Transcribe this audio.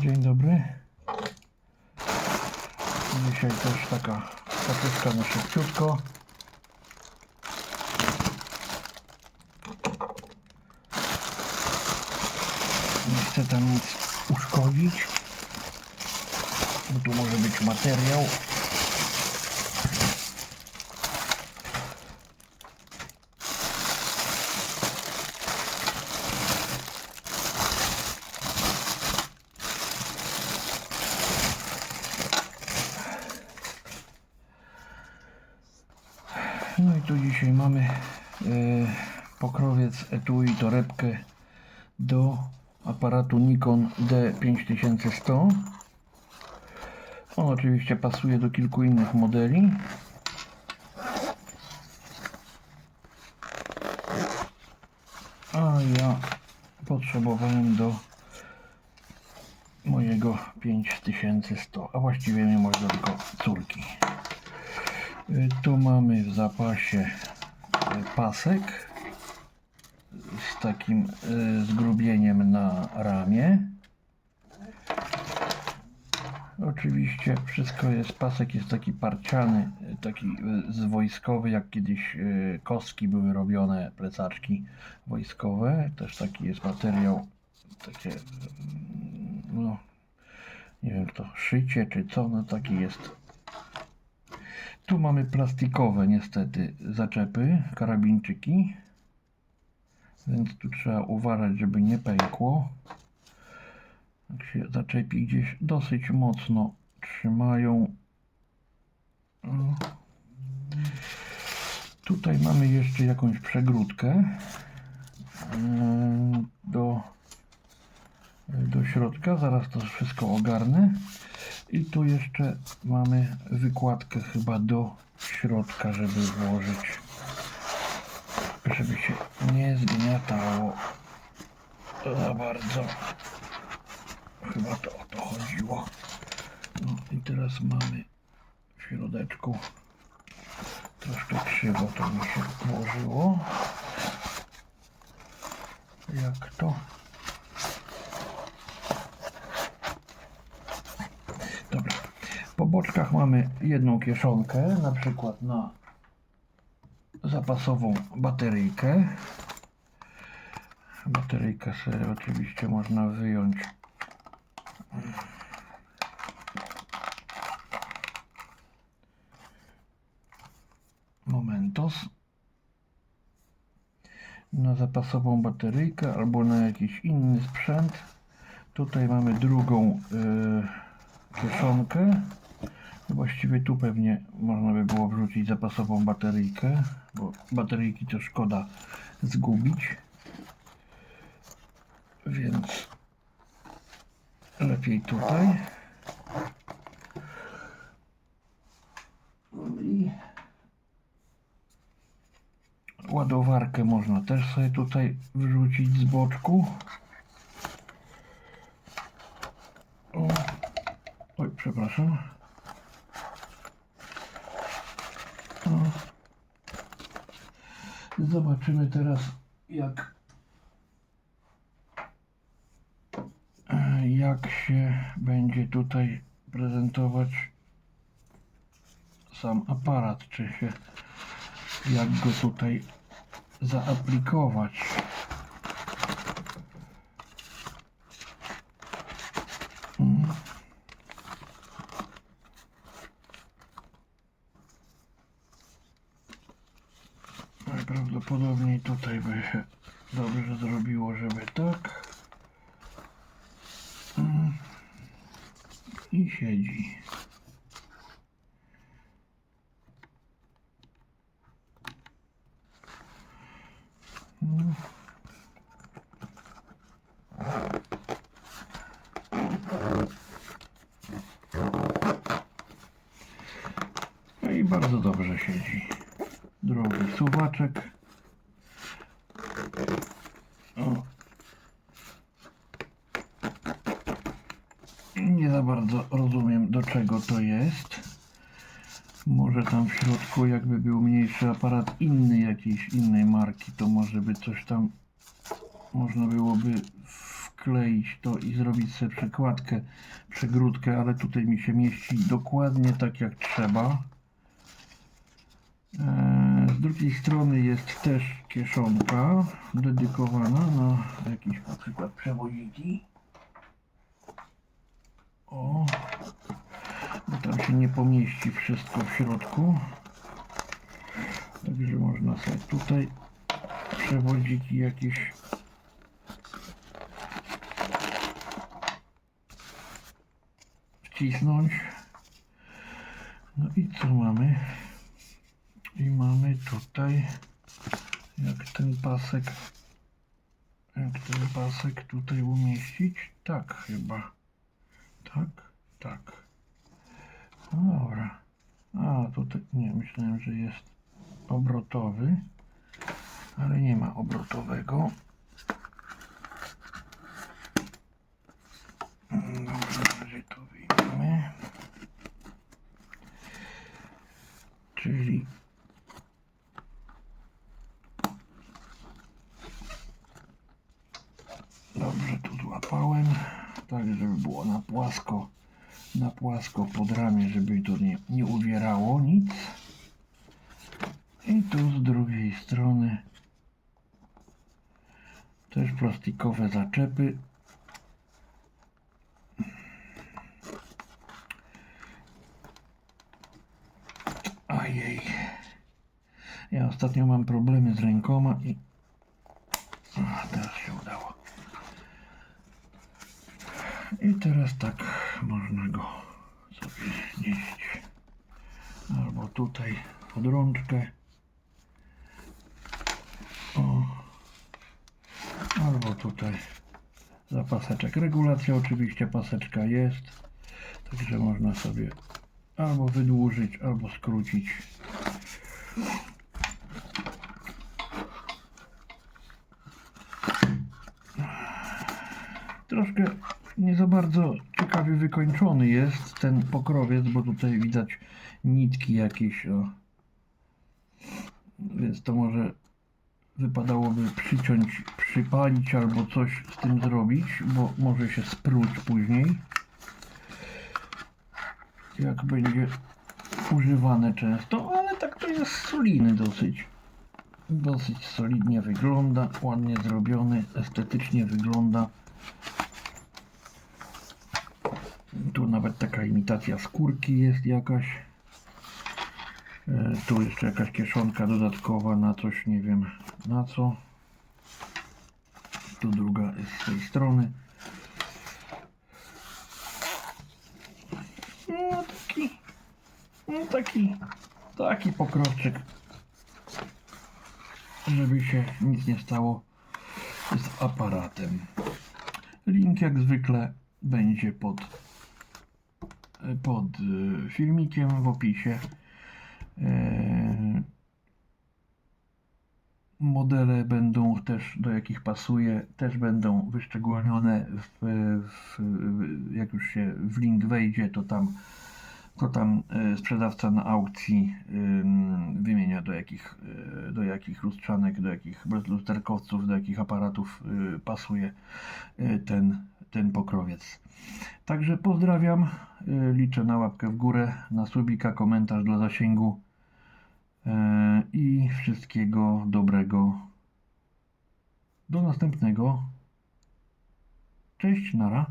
Dzień dobry. Dzisiaj też taka paczeczka na szybciutko. Nie chcę tam nic uszkodzić, bo tu może być materiał. No i tu dzisiaj mamy e, pokrowiec etui torebkę do aparatu Nikon D5100. On oczywiście pasuje do kilku innych modeli. A ja potrzebowałem do mojego 5100, a właściwie nie może tylko Tu mamy w zapasie y, pasek z takim y, zgrubieniem na ramię. Oczywiście wszystko jest, pasek jest taki parciany, taki y, z wojskowy, jak kiedyś kostki były robione, plecaczki wojskowe. Też taki jest materiał, takie, mm, no, nie wiem to szycie czy co, no taki jest tu mamy plastikowe niestety zaczepy, karabinczyki. Więc tu trzeba uważać, żeby nie pękło. Jak się zaczepi gdzieś dosyć mocno trzymają. No. Tutaj mamy jeszcze jakąś przegródkę yy, do, do środka. Zaraz to wszystko ogarnę. I tu jeszcze mamy wykładkę chyba do środka, żeby włożyć, żeby się nie zgniatało za bardzo. Chyba to o to chodziło. No i teraz mamy w środeczku troszkę krzywo to mi się włożyło. Jak to? Dobra. Po boczkach mamy jedną kieszonkę, na przykład na zapasową bateryjkę. Bateryjkę sobie oczywiście można wyjąć. Momentos. Na zapasową bateryjkę albo na jakiś inny sprzęt. Tutaj mamy drugą yy, kieszonkę. Właściwie tu pewnie można by było wrzucić zapasową bateryjkę, bo bateryjki to szkoda zgubić. Więc lepiej tutaj. I ładowarkę można też sobie tutaj wrzucić z boczku. O. Oj, przepraszam. O. Zobaczymy teraz, jak jak się będzie tutaj prezentować sam aparat, czy się jak go tutaj zaaplikować. Mm. Najprawdopodobniej tutaj by się dobrze zrobiło, żeby tak. Mm. I siedzi. No i bardzo dobrze siedzi. Drugi suwaczek. Nie za bardzo rozumiem do czego to jest. Może tam w środku jakby był mniejszy aparat inny jakiejś innej marki, to może by coś tam można byłoby wkleić to i zrobić sobie przekładkę, przegródkę, ale tutaj mi się mieści dokładnie tak jak trzeba. E, Z drugiej strony jest też kieszonka dedykowana na jakieś na przykład przewodniki. O, bo tam się nie pomieści wszystko w środku. Także można sobie tutaj przewodziki jakieś wcisnąć. No i co mamy? I mamy tutaj jak ten pasek jak ten pasek tutaj umieścić? Tak chyba. Tak, tak. No dobra. A tutaj nie, myślałem, że jest obrotowy, ale nie ma obrotowego. Czyli dobrze tu złapałem, tak żeby było na płasko, na płasko pod ramię, żeby to nie, nie uwierało nic. I tu z drugiej strony też plastikowe zaczepy. Ojej. Ja ostatnio mam problemy z rękoma i a, teraz się udało. I teraz tak można go sobie znieść. Albo tutaj pod rączkę. O. Albo tutaj za paseczek. Regulacja oczywiście paseczka jest. Także można sobie albo wydłużyć, albo skrócić. Troszkę nie za bardzo ciekawie wykończony jest ten pokrowiec, bo tutaj widać nitki jakieś. O. Więc to może wypadałoby przyciąć, przypalić albo coś z tym zrobić, bo może się spróć później. Jak będzie używane często, ale tak to jest solidny dosyć. Dosyć solidnie wygląda, ładnie zrobiony, estetycznie wygląda. Tu nawet taka imitacja skórki jest jakaś. E, Tu jeszcze jakaś kieszonka dodatkowa na coś, nie wiem na co. Tu druga jest z tej strony. No taki, no taki, taki pokrowczyk, żeby się nic nie stało z aparatem. Link jak zwykle będzie pod, pod y, filmikiem w opisie. E, Modele będą też, do jakich pasuje, też będą wyszczególnione, w, w, jak już się w link wejdzie, to tam, to tam e, sprzedawca na aukcji ym, wymienia do jakich, e, do jakich lustrzanek, do jakich lusterkowców, do jakich aparatów e, pasuje ten, ten pokrowiec. Także pozdrawiam, e, liczę na łapkę w górę, na subika, komentarz dla zasięgu. E, I wszystkiego dobrego. Do następnego. Cześć, nara.